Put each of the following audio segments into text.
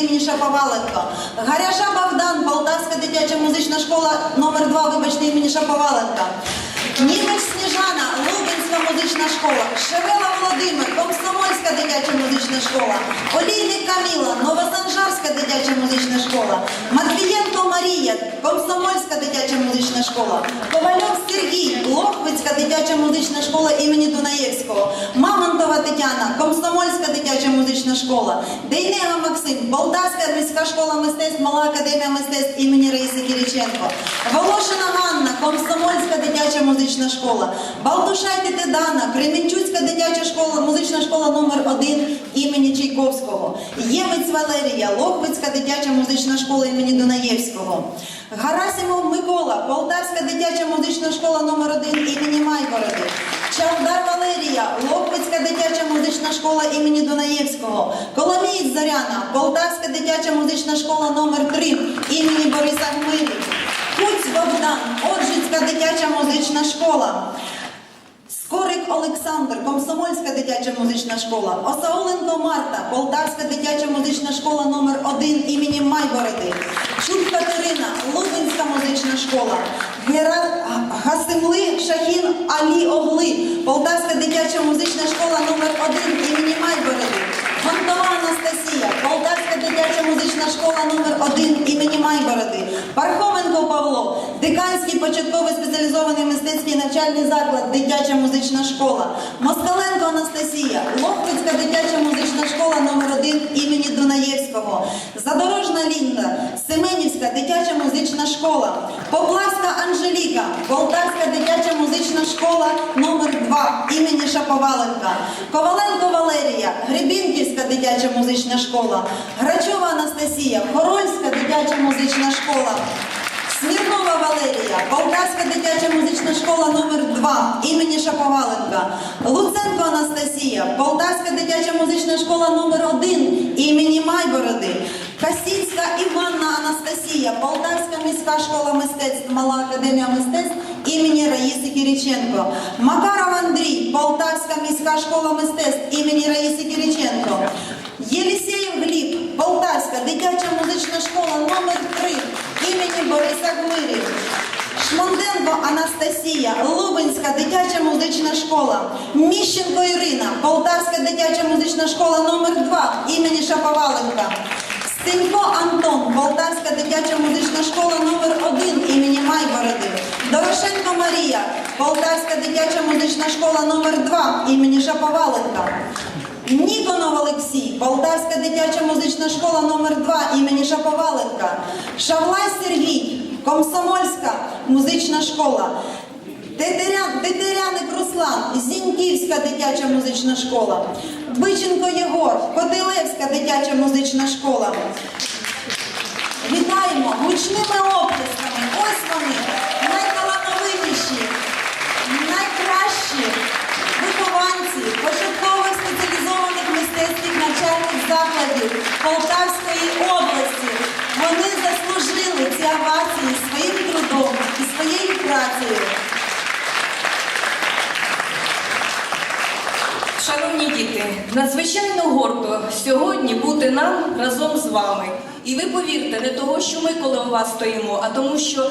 імені Шаповаленко. Гаряжа Богдан, Полтавська дитяча музична школа номер 2 вибачте, імені Шаповаленка. Німець Сніжана, Лубенська музична школа. Шевела Володимир, Комсомольська дитяча музична школа. Олійник Каміла, Новосанжарська дитяча музична школа. Матвієнко Марія, Комсомольська дитяча музична школа. Ковальов Сергій, Лохвицька дитяча музична школа імені Дунаєвського. Мамонтова Тетяна, Комсомольська музична школа. Дейнега Максим, Полтавська міська школа мистецтв, Мала академія мистецтв імені Раїси Кириченко. Волошина Ганна, Комсомольська дитяча музична школа. Балтушайте Тедана, Кременчуцька дитяча школа, музична школа номер 1 імені Чайковського. Ємець Валерія, Лохвицька дитяча музична школа імені Дунаєвського. Гарасимов Микола, Полтавська дитяча музична школа номер 1 імені Майбороди. Чавдар Валерія, Лохвицька дитяча музична школа імені Дунаєвського. Коломієць Зоряна, Полтавська дитяча музична школа номер 3 імені Бориса Гмирі. Куць Богдан, Оржицька дитяча музична школа. Скорик Олександр, Комсомольська дитяча музична школа, Осауленко Марта, Полтавська дитяча музична школа номер 1 імені Майбороди, Чуд Катерина, Лубенська музична школа, Гера... Гасимли Шахін Алі Огли, Полтавська дитяча музична школа номер 1 імені Майбороди, Гонтова Анастасія, Полтавська дитяча музична школа номер 1 імені Майбороди, Пархоменко Павло, Диканський початковий спеціалізований мистецький навчальний заклад, дитяча музична школа, Москаленко Анастасія, Лохвицька дитяча музична школа номер 1 імені Дунаєвського, Задорожна Лінда, школа, Поплавська Анжеліка, Полтавська дитяча музична школа номер 2 імені Шаповаленка, Коваленко Валерія, Гребінківська дитяча музична школа, Грачова Анастасія, Хорольська дитяча музична школа. Смірнова Валерія, Полтавська дитяча музична школа номер 2 імені Шаповаленка, Луценко Анастасія, Полтавська дитяча музична школа номер 1 імені Майбороди, Касінська Іванна Анастасія, Полтавська міська школа мистецтв, Мала академія мистецтв імені Раїси Кириченко, Макаров Андрій, Полтавська міська школа мистецтв імені Раїси Кириченко, Єлісєєв Гліб, Полтавська дитяча музична школа номер 3 імені Бориса Гмирі. Шмонденко Анастасія, Лубенська дитяча музична школа, Міщенко Ірина, Полтавська дитяча музична школа номер 2 імені Шаповаленка. Стенько Антон, Полтавська дитяча музична школа номер 1 імені Майбороди. Дорошенко Марія, Полтавська дитяча музична школа номер 2 імені Шаповаленка. Ніконов Олексій, Полтавська дитяча музична школа номер 2 імені Шаповаленка. Шавлай Сергій, Комсомольська музична школа. Тетерян, Тетеряник Руслан, Зіньківська дитяча музична школа. Биченко Єгор, Котилевська дитяча музична школа. Вітаємо гучними оплесками. Ось вони, найталановитіші, найкращі вихованці початкових спеціалізованих мистецьких навчальних закладів Полтавської області. Вони заслужили ці овації своїм трудом і своєю працею. Шановні діти, надзвичайно гордо сьогодні бути нам разом з вами. І ви повірте, не того, що ми коло вас стоїмо, а тому, що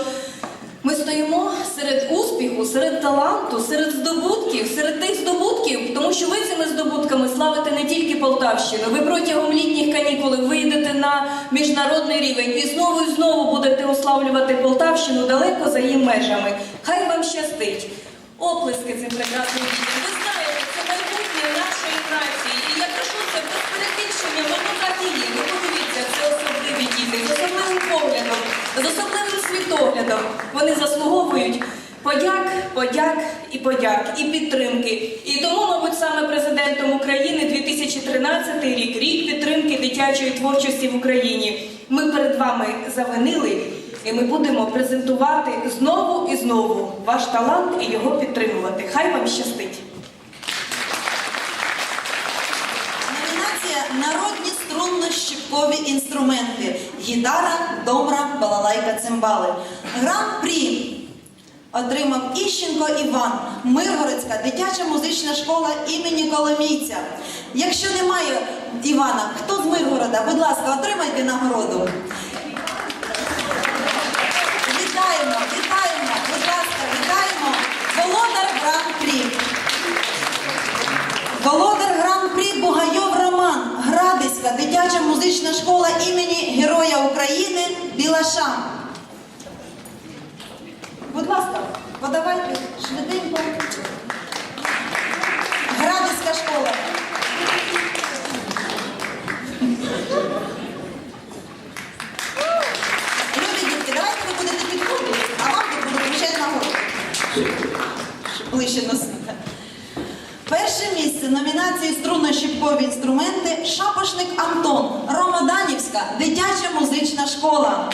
ми стоїмо серед успіху, серед таланту, серед здобутків, серед тих здобутків, тому що ви цими здобутками славите не тільки Полтавщину. Ви протягом літніх канікул вийдете на міжнародний рівень і знову і знову будете уславлювати Полтавщину далеко за її межами. Хай вам щастить. Оплески цим прекрасним дітям. Нації. І я кажу це без перебільшення, воно так і є. Ви подивіться, це особливі діти, з особливим поглядом, з особливим світоглядом. Вони заслуговують подяк, подяк і подяк, і підтримки. І тому, мабуть, саме президентом України 2013 рік, рік підтримки дитячої творчості в Україні. Ми перед вами завинили. І ми будемо презентувати знову і знову ваш талант і його підтримувати. Хай вам щастить! Номінація Народні струнно-щипкові інструменти. Гітара, добра, балалайка, цимбали. Гран-прі. отримав Іщенко Іван, Миргородська дитяча музична школа імені Коломійця. Якщо немає Івана, хто з Миргорода, будь ласка, отримайте нагороду. Вітаємо, вітаємо, будь ласка, вітаємо. Володар Гран-прі. Володар Гран-прі Бугайов Роман, Градиська, дитяча музична школа імені Героя України Білаша. Будь ласка, подавайте швиденько. Градиська школа. Любі дітки, давайте ви будете підходити, а вам тут буду вручати нагороду. Ближче носити. Номінації струнно-щіпкові інструменти Шапошник Антон, Ромоданівська, дитяча музична школа.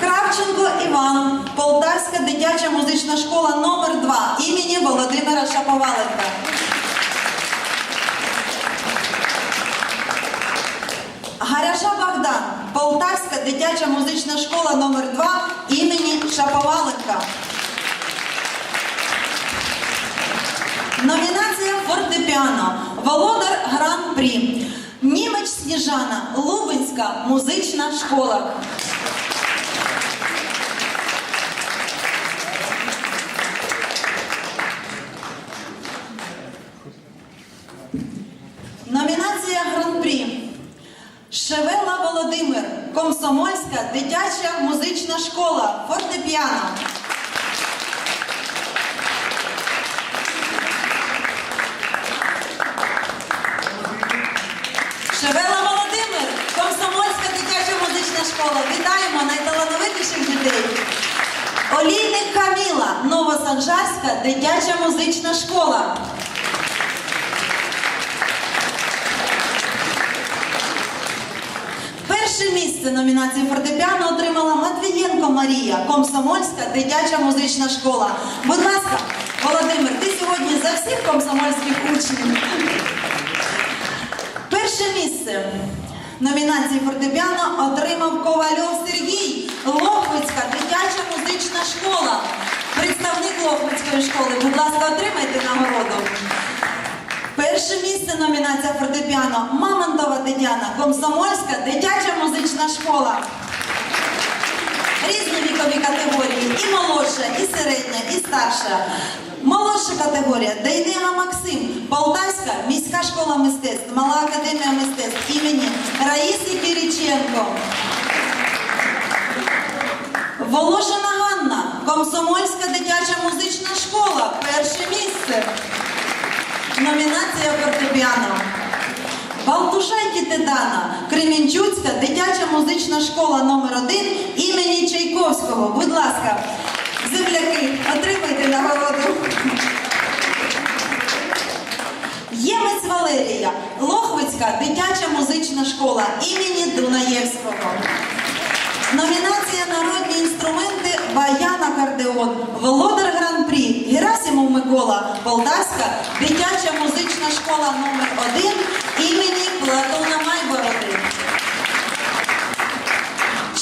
Кравченко Іван, Полтавська дитяча музична школа номер 2 імені Володимира Шаповаленка. Гаряжа Богдан, Полтавська дитяча музична школа номер 2 імені Шаповаленка. Номінація фортепіано. Володар Гран-прі. Німеч Сніжана, Лубенська музична школа. Номінація Гран-прі. Шевела Володимир, Комсомольська дитяча музична школа, фортепіано. Шевела Володимир, Комсомольська дитяча музична школа. Вітаємо найталановитіших дітей. Олійник Каміла, Новосанжарська дитяча музична школа. Перше місце номінації фортепіано отримала Матвієнко Марія, Комсомольська дитяча музична школа. Будь ласка, Володимир, ти сьогодні за всіх комсомольських учнів. Перше місце номінації фортепіано отримав Ковальов Сергій, Лохвицька дитяча музична школа. Представник Лохвицької школи, будь ласка, отримайте нагороду. Перше місце номінація фортепіано Мамонтова Тетяна, Комсомольська дитяча музична школа. Різні вікові категорії, і молодша, і середня, і старша. Молодша категорія Дейнега Максим, Полтавська міська школа мистецтв, Мала академія мистецтв імені Раїси Кириченко. Волошина Ганна, Комсомольська дитяча музична школа. Перше місце. Номінація фортепіано. Балтушайки Тетана, Кремінчуцька дитяча музична школа номер 1 імені Чайковського. Будь ласка, земляки, отримайте нагороду. Ємець Валерія, Лохвицька дитяча музична школа імені Дунаєвського. Номінація Народні інструменти Баян акордеон, Володар Гран-прі, Герасимов Микола, Полтавська, дитяча музична школа номер 1 імені Платона Майбороди.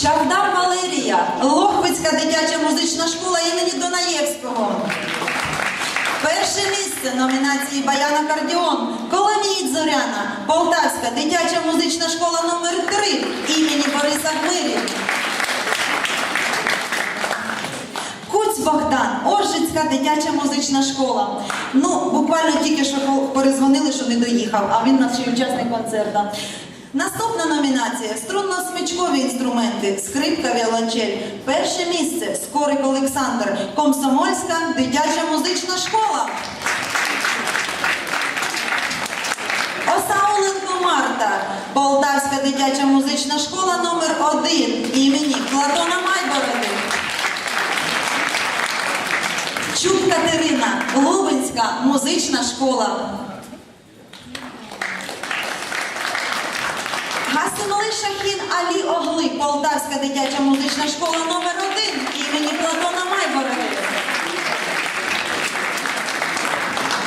Чавдар Валерія, Лохвицька дитяча музична школа імені Донаєвського. Перше місце номінації Баян Акордеон, Коломієць Зоряна, Полтавська дитяча музична школа номер 3 імені Бориса Гмирі. Богдан, Оржицька дитяча музична школа. Ну, буквально тільки що перезвонили, що не доїхав, а він наш учасник концерту. Наступна номінація струнно-смичкові інструменти, скрипка віолончель. Перше місце Скорик Олександр, Комсомольська дитяча музична школа. Осауленко Марта, Полтавська дитяча музична школа номер 1 імені Платона Майбороди. Чуб Катерина, Лубенська музична школа. Гасимали Шахін Алі Огли, Полтавська дитяча музична школа номер 1 імені Платона Майбороди.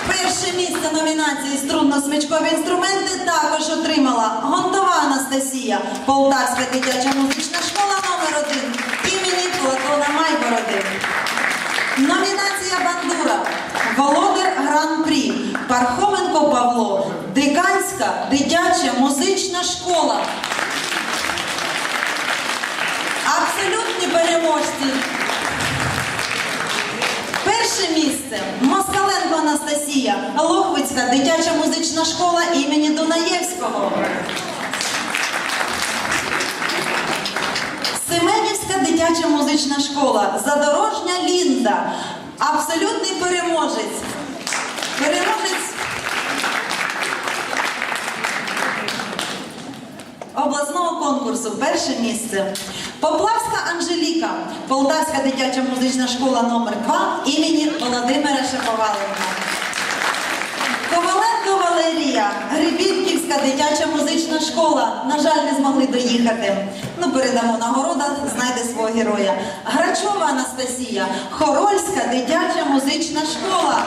Перше Перше місце номінації струнно-смичкові інструменти також отримала Гонтова Анастасія, Полтавська дитяча музична школа номер 1 імені Платона Майбороди. Номінація Бандура, Володар Гран-прі, Пархоменко Павло, Диканська дитяча музична школа. Абсолютні переможці. Перше місце Москаленко Анастасія, Лохвицька дитяча музична школа імені Дунаєвського. Семенівська дитяча музична школа, Задорожня Лінда, абсолютний переможець. Переможець обласного конкурсу перше місце. Поплавська Анжеліка, Полтавська дитяча музична школа номер 2 імені Володимира Шаповаленка. Коваленко Валерія, Грибівківська дитяча музична школа. На жаль, не змогли доїхати. Ну, передамо нагорода, знайде свого героя. Грачова Анастасія, Хорольська дитяча музична школа.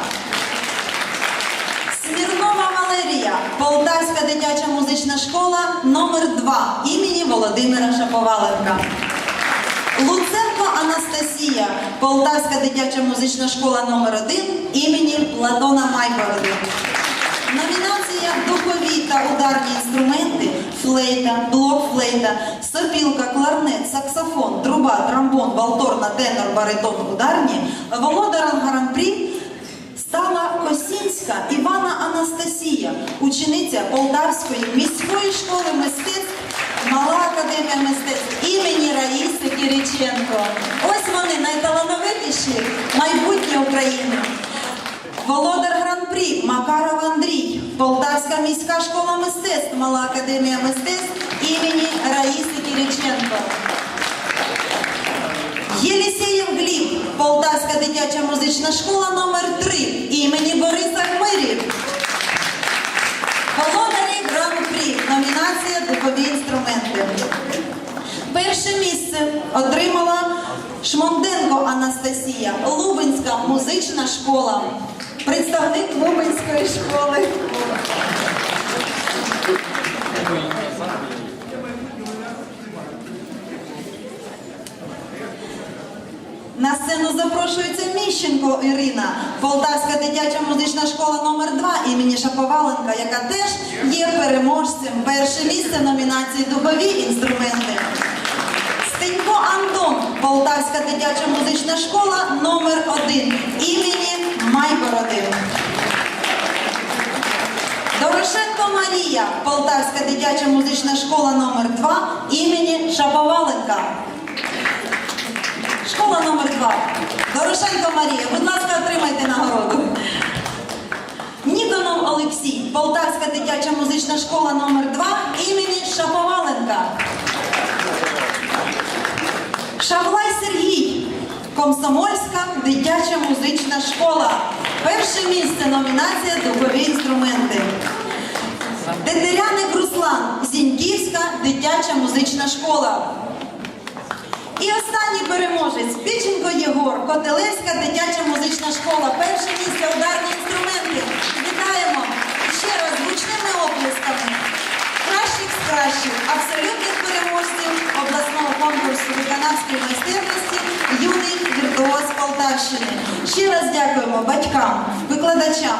Смірнова Валерія, Полтавська дитяча музична школа номер 2 імені Володимира Шаповаленка. Луценко Анастасія, Полтавська дитяча музична школа номер 1 імені Платона Майбороди. Номінація духові та ударні інструменти, флейта, блок-флейта, сопілка, кларнет, саксофон, труба, тромбон, валторна, тенор, баритон, ударні, володаром гран-прі стала Косінська Івана Анастасія, учениця Полтавської міської школи мистецтв, Мала академія мистецтв імені Раїси Кириченко. Ось вони найталановитіші майбутнє України. Володар гран-прі Макаров Андрій, Полтавська міська школа мистецтв, Мала академія мистецтв імені Раїси Кириченко. Єлісєєв Гліб, Полтавська дитяча музична школа номер 3 імені Бориса Хмирі. Володарі гран-прі. Номінація Духові інструменти. Перше місце отримала Шмонденко Анастасія, Лубенська музична школа. Представник Лубенської школи. На сцену запрошується Міщенко Ірина, Полтавська дитяча музична школа номер 2 імені Шаповаленка, яка теж є переможцем. Перше місце номінації Духові інструменти. Стенько Антон, Полтавська дитяча музична школа номер 1 імені Майбороди. Дорошенко Марія, Полтавська дитяча музична школа номер 2 імені Шаповаленка. Школа номер 2. Дорошенко Марія, будь ласка, отримайте нагороду. Ніконов Олексій, Полтавська дитяча музична школа номер 2 імені Шаповаленка. Шавлай Сергій, Комсомольська дитяча музична школа. Перше місце номінація Духові інструменти. Тетеряник Руслан, Зіньківська дитяча музична школа. І останній переможець Піченко Єгор, Котелевська дитяча музична школа. Перше місце ударні інструменти. Вітаємо ще раз гучними оплесками. Кращих з кращих, абсолютних переможців обласного конкурсу виконавської майстерності юний віртуоз Полтавщини. Ще раз дякуємо батькам, викладачам.